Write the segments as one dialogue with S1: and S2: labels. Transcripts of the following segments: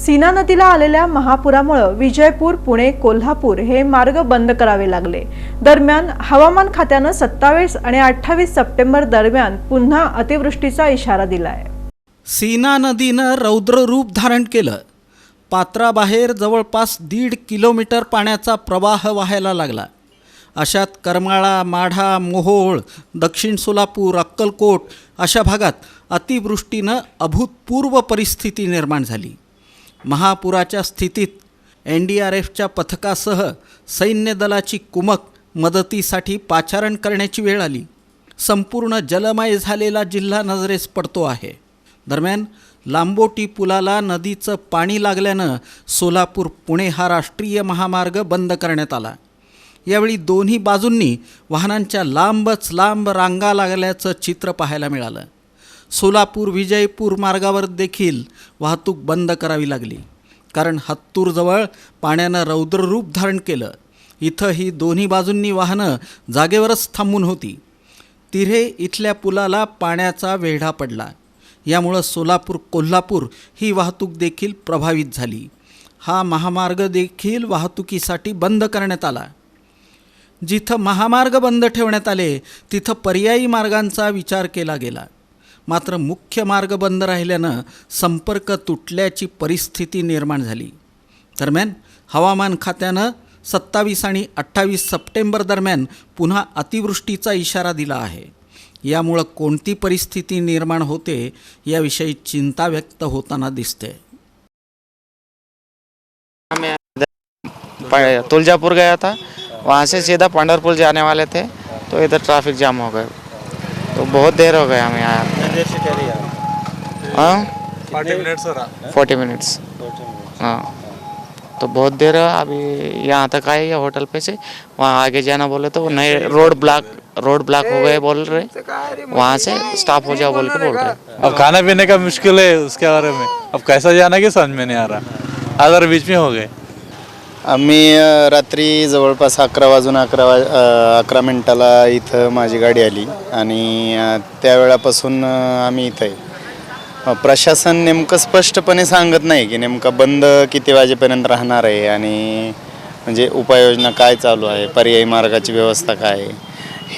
S1: सीना नदीला आलेल्या महापुरामुळे विजयपूर पुणे कोल्हापूर हे मार्ग बंद करावे लागले. दरम्यान हवामान खात्यानं सत्तावीस आणि अठ्ठावीस सप्टेंबर दरम्यान पुन्हा अतिवृष्टीचा इशारा दिलाय.
S2: सीना नदीनं रौद्र रूप धारण केलं. पात्राबाहेर जवळपास दीड किलोमीटर पाण्याचा प्रवाह व्हायला लागला. अशात करमाळा माढा मोहोळ दक्षिण सोलापूर अक्कलकोट अशा भागात अतिवृष्टीनं अभूतपूर्व परिस्थिती निर्माण झाली. महापुराच्या स्थितीत एन डी आर एफच्या पथकासह सैन्य दलाची कुमक मदतीसाठी पाचारण करण्याची वेळ आली. संपूर्ण जलमय झालेला जिल्हा नजरेस पडतो आहे. दरम्यान लांबोटी पुलाला नदीचं पाणी लागल्यानं सोलापूर पुणे हा राष्ट्रीय महामार्ग बंद करण्यात आला. यावेळी दोन्ही बाजूंनी वाहनांच्या लांबच लांब रांगा लागल्याचं चित्र पाहायला मिळालं. सोलापूर विजयपूर मार्गावर देखील वाहतूक बंद करावी लागली. कारण हत्तूरजवळ पाण्यानं रौद्ररूप धारण केलं. इथं ही दोन्ही बाजूंनी वाहनं जागेवरच थांबून होती. तिरे इथल्या पुलाला पाण्याचा वेढा पडला. यामुळं सोलापूर कोल्हापूर ही वाहतूक देखील प्रभावित झाली. हा महामार्ग देखील वाहतुकीसाठी बंद करण्यात आला. जिथं महामार्ग बंद ठेवण्यात आले तिथं पर्यायी मार्गांचा विचार केला गेला. मात्र मुख्य मार्ग बंद राहिल्यानं संपर्क तुटल्याची परिस्थिती निर्माण झाली. दरम्यान हवामान खात्यानं सत्तावीस आणि अठ्ठावीस सप्टेंबर दरम्यान पुन्हा अतिवृष्टीचा इशारा दिला आहे. यामुळं कोणती परिस्थिती निर्माण होते याविषयी चिंता व्यक्त होताना दिसते.
S3: तुळजापूर तुलजापुर गया था. वहाँ से सीधा पंडरपुर जाने वाले थे तो इधर ट्रैफिक जाम हो गए तो बहुत देर हो गया हमें यहाँ।
S4: फोर्टी मिनट्स
S3: फोर्टी मिनट्स हाँ तो बहुत देर अभी यहाँ तक आए ये होटल पे से? वहाँ आगे जाना बोले तो नए रोड ब्लॉक रोड ब्लॉक हो गए बोल रहे। वहाँ से स्टॉप हो जाओ बोल के बोल रहे।
S4: अब खाना पीने का मुश्किल है उसके बारे में। अब कैसा जाना कि समझ में नहीं आ रहा। अगर बीच में हो गए।
S5: आम्ही अ, रात्री जवळपास अकरा वाजून अकरा वा अ, अकरा मिनटाला इथं माझी गाडी आली आणि अ, त्यावेळापासून अ, आम्ही इथं आहे. अ, प्रशासन नेमकं स्पष्टपणे सांगत नाही की नेमकं बंद किती वाजेपर्यंत राहणार आहे आणि म्हणजे उपाययोजना काय चालू आहे पर्यायी मार्गाची व्यवस्था काय आहे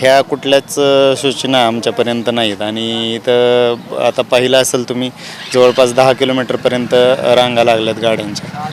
S5: ह्या कुठल्याच अ, सूचना आमच्यापर्यंत नाहीत. आणि इथं आता पाहिलं असेल तुम्ही जवळपास दहा किलोमीटरपर्यंत रांगा लागल्यात गाड्यांच्या.